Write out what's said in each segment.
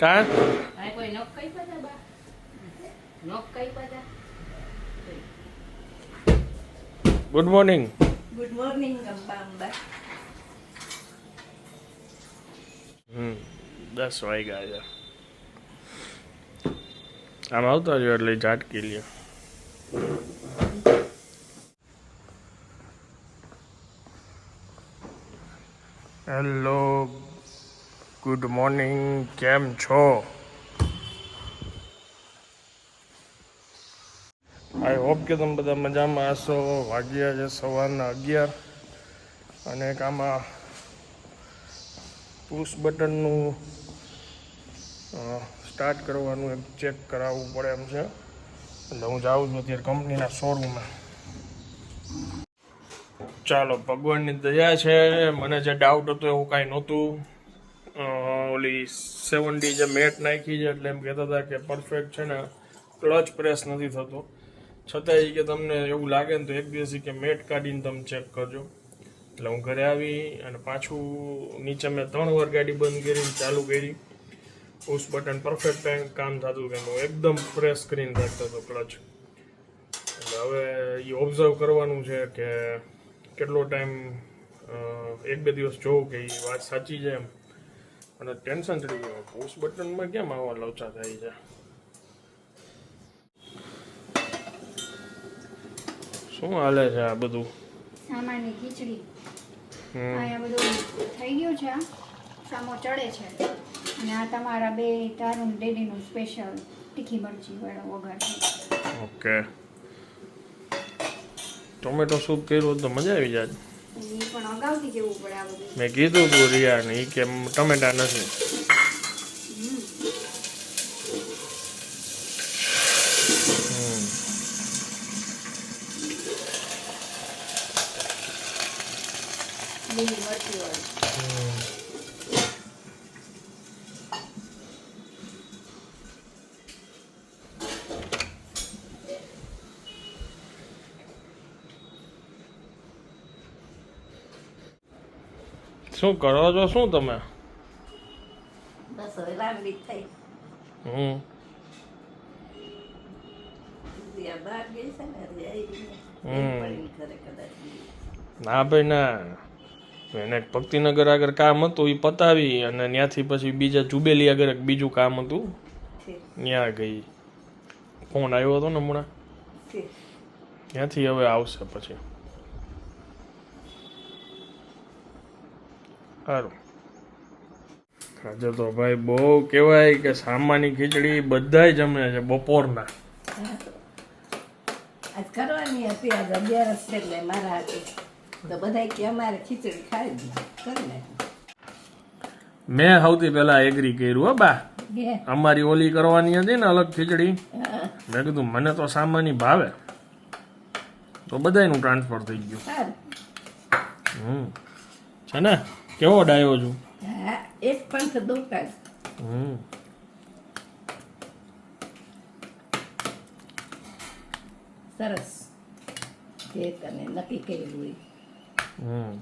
કા કોઈ નોક કઈ પતા બા? નોક કઈ પતા good morning good morning Amba Amba. હમ દસ વાગ્યા છે. આમ આવતો રહ્યો એટલે ઝાટકી લ્યો. હેલો ગુડ મોર્નિંગ કેમ છો? આઈ હોપ કે તમે બધા મજામાં હશો. વાગ્યા છે સવારના અગિયાર. અને એક આમાં પુશ બટનનું સ્ટાર્ટ કરવાનું એક ચેક કરાવવું પડે એમ છે. એટલે હું જાઉં છું અત્યારે કંપનીના શોરૂમમાં ચાલો, ભગવાનની દયા છે. મને જે ડાઉટ હતો એવું કાંઈ નહોતું. ઓલી સેવન ડી જે મેટ નાખી છે એટલે એમ કહેતા હતા કે પરફેક્ટ છે ને ક્લચ પ્રેસ નથી થતો. છતાંય કે તમને એવું લાગે ને તો એક દિવસ કે મેટ કાઢીને તમે ચેક કરજો. એટલે હું ઘરે આવી અને પાછું નીચે મેં ત્રણ વાર ગાડી બંધ કરીને ચાલુ કરી. પુશ બટન પરફેક્ટ કામ થતું કે હું એકદમ પ્રેસ કરીને રાખતો હતો ક્લચ એટલે હવે એ ઓબ્ઝર્વ કરવાનું છે કે કેટલો ટાઈમ એક બે દિવસ જોઉં કે એ વાત સાચી છે એમ. અને ટેન્શન ચડી ગયું. પુશ બટનમાં કેમ આવા લોચા થાય છે? શું હાલે છે આ બધું? સામાન્ય ખીચડી. અહીંયા બધું થઈ ગયું છે. આ. સામો ચડે છે. અને આ તમારા બે તારું ડેડીનું સ્પેશિયલ તીખી મરચી વાળો વઘાર છે. ઓકે. ટોમેટો સૂપ કર્યું તો મજા આવી જાય એ મેં કીધું તું રિયાને કે ટમેટા નથી હમ. લીલી મરચી વાળી શું કરો છો? શું તમે? બસ હવે થઈ. હમ. ના ભાઈ ના. એને ભક્તિનગર આગળ કામ હતું એ પતાવી અને ત્યાંથી પછી બીજા જુબેલી આગળ બીજું કામ હતું. ત્યાં ગઈ. ફોન આવ્યો હતો ને હમણાં? ત્યાંથી હવે આવશે પછી. સારું. આજે તો ભાઈ બહુ કહેવાય કે સામાની ખીચડી બધાય જમે છે બપોરના. આજ કરવાની હતી આજ અગિયારસ છે એટલે મારા હાથે. તો બધા કે અમારે ખીચડી ખાઈ કરીને મેં સૌથી પહેલા એગ્રી કર્યું હો બા. અમારી ઓલી કરવાની હતી ને અલગ ખીચડી. મેં કીધું મને તો સામાની ભાવે. તો બધાયનું ટ્રાન્સફર થઈ ગયું. હમ. છે ને? કેવો ડાયો છું? હા એક પંથ દુકાન હમ. સરસ. જે તને નક્કી કર્યું હોય. હમ.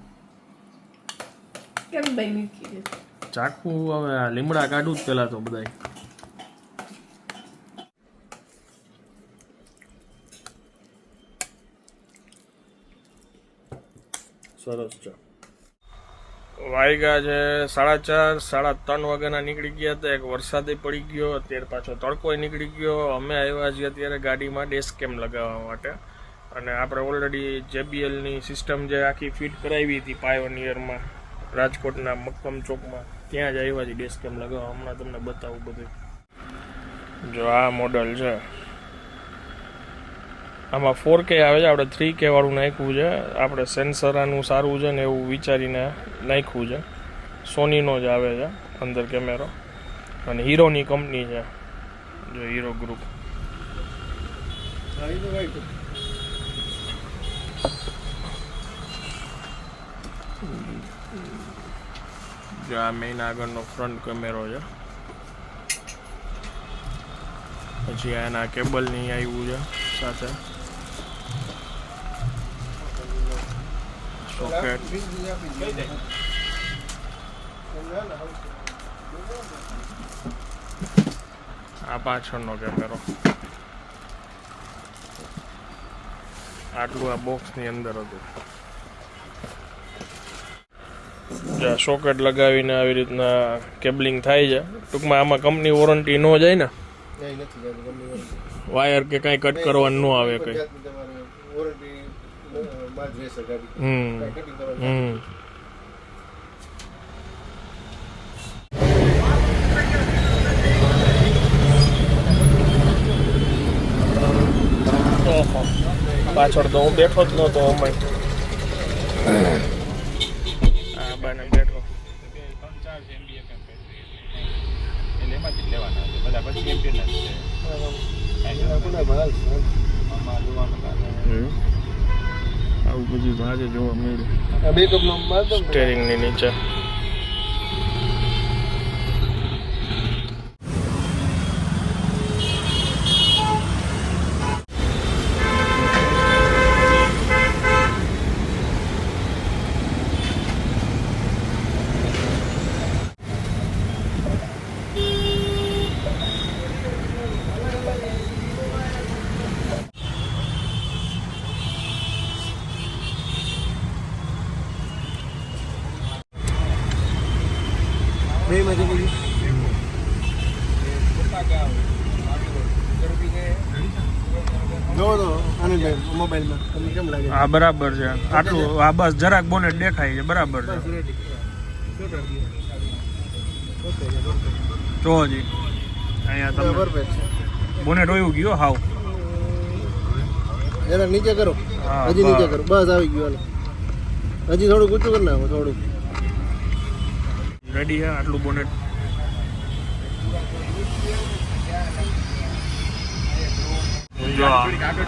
કેમ બની કીધું ચાકુ હવે આ લીમડા કાઢું જ પેલા તો બધાય. સરસ છે. વાયગા છે સાડા ચાર, સાડા ત્રણ વાગ્યાના નીકળી ગયા હતા. એક વરસાદે પડી ગયો, અત્યારે પાછો તડકોય નીકળી ગયો. અમે આવ્યા છીએ અત્યારે ગાડીમાં ડેસ્ક કેમ લગાવવા માટે. અને આપણે ઓલરેડી જેબીએલની સિસ્ટમ જે આખી ફિટ કરાવી હતી પાયોનિયરમાં રાજકોટના મક્કમ ચોકમાં, ત્યાં જ આવ્યા છીએ ડેસ્ક કેમ લગાવવા. હમણાં તમને બતાવું બધું. જો આ મોડલ છે. આમાં ફોર કે આવે છે, આપણે થ્રી કેવાળું નાખ્યું છે. આપણે સેન્સરાનું સારું છે ને એવું વિચારીને નાખ્યું છે. સોનીનો જ આવે છે અંદર કેમેરો અને હીરોની કંપની છે. જો હીરો ગ્રુપ જો આ મેઇન આગળનો ફ્રન્ટ કેમેરો છે. પછી આના કેબલની આવ્યું છે સાથે. સોકેટ આ પાછળનો કેમેરો આટલું આ બોક્સની અંદર હતું. સોકેટ લગાવીને આવી રીતના કેબલિંગ થાય છે. ટૂંકમાં આમાં કંપની વોરંટી ન જાય ને. વાયર કે કાંઈ કટ કરવાનું ન આવે કંઈ જાતની તમારે વોરંટી માં જ રહેશે ગાડી હમ કાંઈ કટિંગ કરવાનું હમ ઓહો પાછળ તો હું બેઠો જ નહોતો અમે આ બાને બેઠો. એમાંથી લેવાના છે. આવું એમ ભાજે જોવા મળ્યું આ બધું કપનો જોવા મળ્યું ને. સ્ટેરિંગની નીચે બે કેમ લાગે? હા બરાબર છે. આટલું આ બસ જરાક બોનેટ દેખાય છે બરાબર છે. જો હજી અહીંયા તમે બોનેટ હોયું ગયો હાવ. જરા નીચે કરો. હજી નીચે કરો. બસ આવી ગયું હજી થોડુંક ઊંચું કરી નાખો થોડુંક. રેડી છે આટલું બોનેટ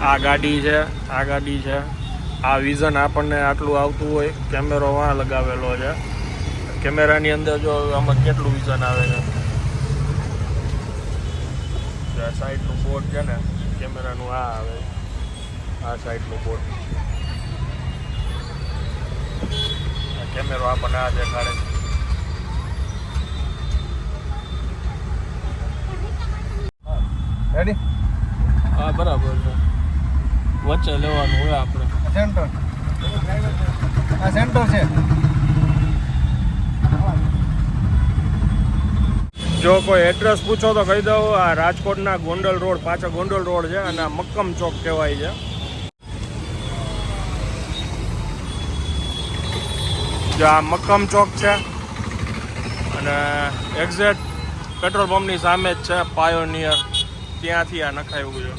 આ ગાડી છે, આ ગાડી છે. આ વિઝન આપણને આટલું આવતું હોય કેમેરો વાં લગાવેલો છે. કેમેરાની અંદર જો આમાં કેટલું વિઝન આવે છે. સાઈડનું બોર્ડ છે ને, કેમેરાનું આ આવે. આ સાઈડનું બોર્ડ કેમેરો આપણને આ દેખાડે છે. રેડી હા બરાબર છે. વચ્ચે લેવાનું હોય આપણે. સેન્ટર આ સેન્ટર છે. જો કોઈ એડ્રેસ પૂછો તો કહી દઉં આ રાજકોટના ગોંડલ રોડ પાછો ગોંડલ રોડ છે અને આ મક્કમ ચોક કહેવાય છે. જો આ મક્કમ ચોક છે અને એક્ઝેક્ટ પેટ્રોલ પંપની સામે જ છે પાયોનિયર ત્યાંથી આ નખાયું છે.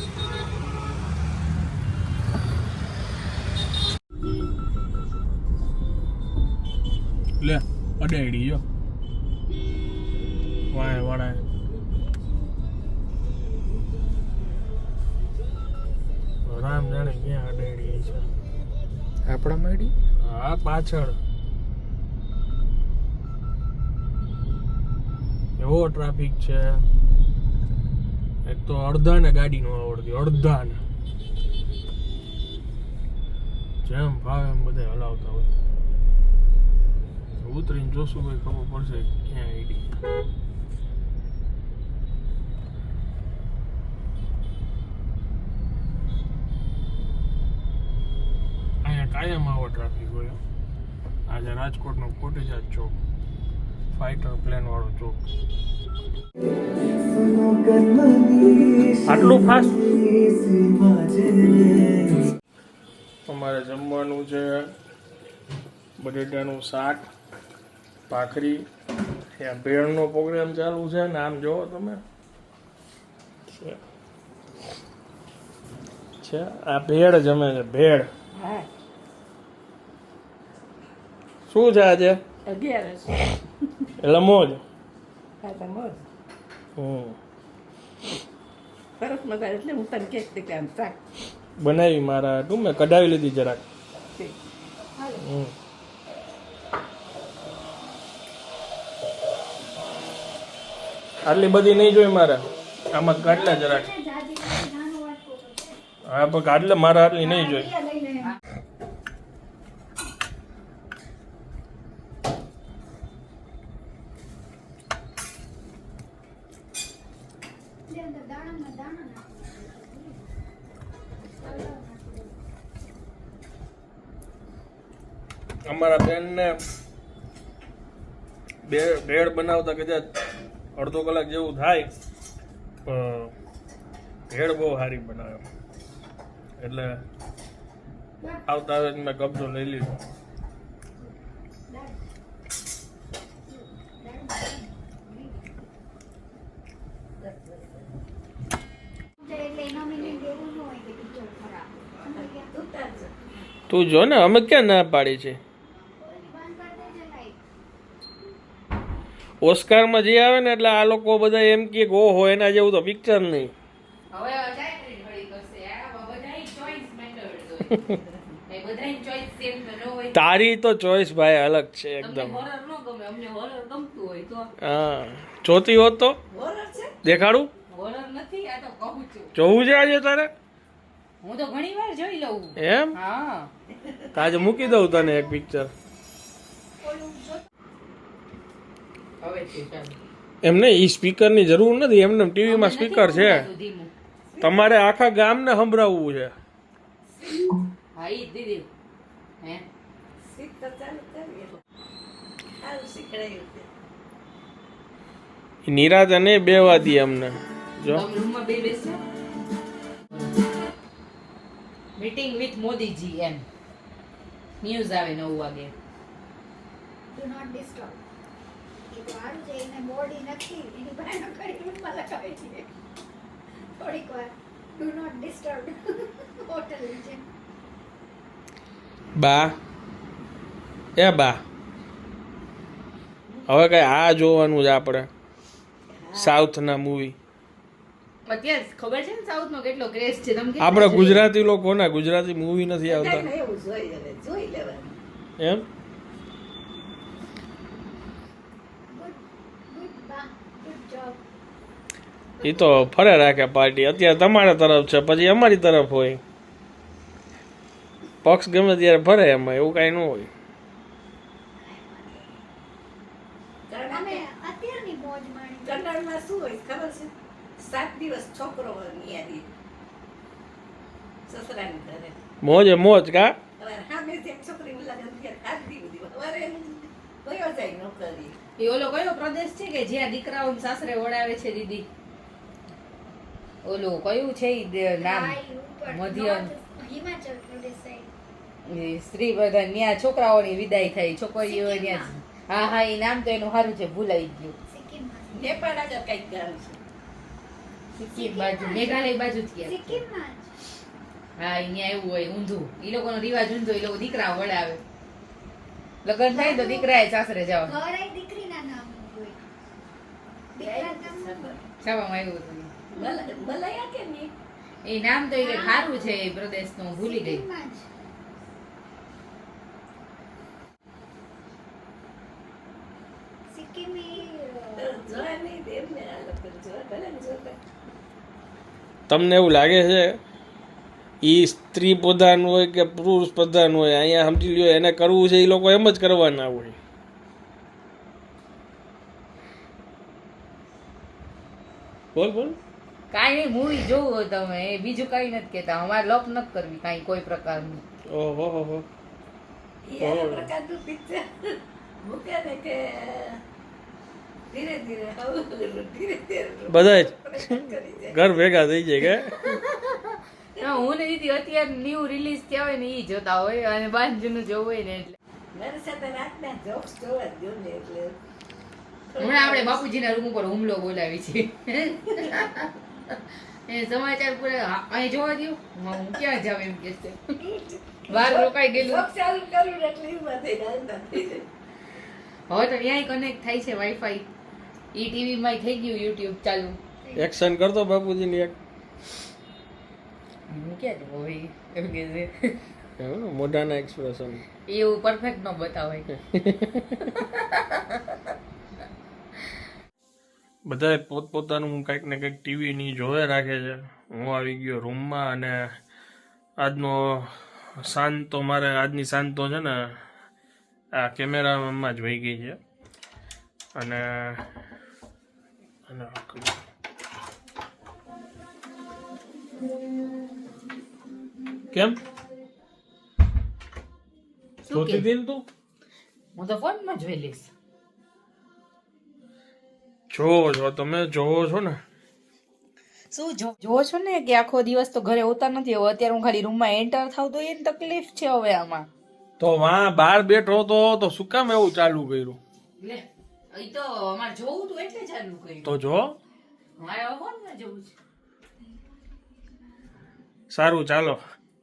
લે અડાડી જો વાય રામ જાણે ક્યાં અડાડી છે. આપણા માડી હા પાછળ. એવો ટ્રાફિક છે. એક તો અડધાને ગાડી નો આવડતી, અડધાને. જેમ ભાવે એમ બધા હલાવતા હોય. ઉતરીને જોશું ભાઈ ખબર પડશે ક્યાં આઈડી અહીંયા કાયમ આવો ટ્રાફિક હોય. આજે રાજકોટનો કોટેજાજ ચોક. ફાઇટર પ્લેન વાળો ચોક. આટલું ફાસ્ટ અમારે જમવાનું છે બટેટાનું શાક ભાખરી ત્યાં ભેળનો પ્રોગ્રામ ચાલુ છે ને આમ જોવો તમે. છે. છે. આ ભેળ જમે છે ભેળ. શું છે આજે? અગિયારસ. એટલે મોજ સરસ મજા એટલે હું તને કેક કે આમ શાક બનાવી મારા તું મેં કઢાવી લીધી જરાક હમ આટલી બધી નહીં જોઈ મારે આમાં કાટલા જરાક હા પણ કાટલે મારા આટલી નહીં જોઈ અમારા બેનને બે બ્રેડ બનાવતા કદાચ અડધો કલાક જેવું થાય પણ ભેળ બહુ સારી બનાવે. એટલે આવતા આવે મેં કબજો લઈ લીધો. તું જો ને અમે ક્યાં ના પાડી છે બંધ કરી દેજે light. ઓસ્કારમાં જે આવે ને એટલે આ લોકો બધા એમ કે ઓહો એના જેવું તો પિક્ચર નહીં. તારી તો ચોઈસ ભાઈ અલગ છે એકદમ. હા. જોતી હોત તો? દેખાડું? જોવું છે આજે તારે? હું તો ઘણી વાર જોઈ લઉં. એમ? હા. તો આજે મૂકી દઉં તને એક પિક્ચર. એમને ઈ સ્પીકરની જરૂર નથી એમને ટીવીમાં સ્પીકર છે. તમારે આખા ગામને સંભળાવવું છે. નિરાજ અને બે દીદી. હે? શીખ તો ચાલુ કરીએ સારું શીખડાયું છે. નિરાતે નહીં બેવા દી અમને. જો. મીટિંગ વિથ મોદીજી એમ. ન્યૂઝ આવે નવ વાગે. Do not disturb. એ તો સારું છે એને બોડી નથી. એની બહાર કરી રૂમમાં લગાવી છે થોડીક વાર. ડુ નોટ ડિસ્ટર્બ હોટલ છે બા. એ બા. હવે કઈ આ જોવાનું છે આપણે. સાઉથના મૂવી અત્યારે ખબર છે ને સાઉથ નો કેટલો ક્રેઝ છે? તમને આપણે ગુજરાતી લોકો ના ગુજરાતી મૂવી નથી આવતા. એમ ગુડ ગુડ બા ગુડ જોબ એ તો ફરે રાખે પાર્ટી. અત્યારે તમારા તરફ છે પછી અમારી તરફ હોય. પક્ષ ગમે ત્યારે ફરે એમાં એવું કાંઈ ન હોય. મોજ માણી. ચંડાળમાં શું હોય ખબર છે? સાત દિવસ છોકરો નિયારી સસરાની ઘરે. મોજે મોજ કા? એ ઓલો કયો પ્રદેશ છે કે જ્યાં દીકરાઓ સાસરે ઓળાવે છે દીદી? ઓલું કયું છે ઈ નામ? હાઈ ઉપર મધ્ય હિમાચલ પ્રદેશ સ્ત્રી બધા ત્યાં છોકરાઓની વિદાય થઈ. છોકરીઓ ત્યાં હા હા એ નામ તો એનું સારું છે ભૂલાઈ ગયું. નેપાળ આગળ કંઈક ગામ છે. સિક્કિમ બાજુ મેઘાલય બાજુ જ ગયા. હા અહીંયા એવું હોય ઊંધું. એ લોકોનો રિવાજ ઊંધો એ લોકો દીકરા વડાવે લગ્ન થાય તો દીકરાએ સાસરે જવા ઘર દીકરીના નામ હોય. આવ્યું હતું. મલાયા એ નામ તો એ ખારું છે એ પ્રદેશનું ભૂલી ગઈ. તમને એવું લાગે છે એ સ્ત્રી પ્રધાન હોય કે પુરુષ પ્રધાન હોય અહીંયા સમજી લ્યો એને કરવું છે એ લોકો એમ જ કરવાના હોય. બોલ બોલ. કાંઈ નહીં મૂવી જોવું તમે એ બીજું કાંઈ નથી કહેતા. અમારે લપ નથી કરવી કાંઈ કોઈ પ્રકારનું. ઓહો હો હો. પ્રકારનું પિક્ચર મૂકે ને કે ધીરે ધીરે હવે ધીરે ધીરે બધા ઘર ભેગા થઈ જાય કે? ના, હું ને દીદી અત્યારે ન્યૂ રિલીઝ થયા હોય ને એ જોતા હોય અને બાંધનું જોવું હોય ને એટલે. મારી સાથે રાતના જોક્સ જોવા જ ને એટલે. હમણાં આપણે બાપુજીના રૂમ ઉપર હુમલો બોલાવી છે. એ સમાચાર પૂરા હા, અહીં જોવા દો હું ક્યાં જાવ એમ કે છે. વાર રોકાઈ ગયેલું. ચાલુ કરું એટલે હવે તો ત્યાંય કનેક્ટ થાય છે વાઈફાઈ ઈ ટીવી માં થઈ ગયું યુટ્યુબ ચાલુ. એક્શન કરતો બાપુજીની એક. હું ક્યાં જવું હવે એમ કે છે. મોઢાના એક્સપ્રેશન એવું પરફેક્ટ ન બતાવાય. બધાએ પોતપોતાનું કંઈક ને કંઈક ટીવીની જોવે રાખે છે. હું આવી ગયો રૂમમાં અને આજનો સાંજ તો મારે આજની સાંજ તો છે ને આ કેમેરામાં જ વહી ગઈ છે. અને કેમ? જોતી હતી તું? હું તો ફોનમાં જોઈ લઈશ. જોવો છો તમે જોવો છો ને? શું જો જોવો છો ને કે આખો દિવસ તો ઘરે હોતા નથી હવે અત્યારે હું ખાલી રૂમમાં એન્ટર થાવ તો એ તકલીફ છે હવે આમાં. તો વાં બહાર બેઠો તો તો શું કામ એવું ચાલુ કર્યું? લે એ તો અમાર જોવું તો એટલે ચાલુ કર્યું. તો જો. મારે હવે જોવું છે? સારું ચાલો.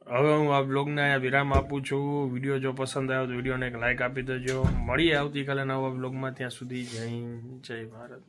હવે હું આ બ્લોગને અહીંયા વિરામ આપું છું. વીડિયો જો પસંદ આવ્યો તો વિડીયોને એક લાઇક આપી દેજો. મળીએ આવતીકાલે નવા બ્લોગમાં. ત્યાં સુધી જય જય ભારત.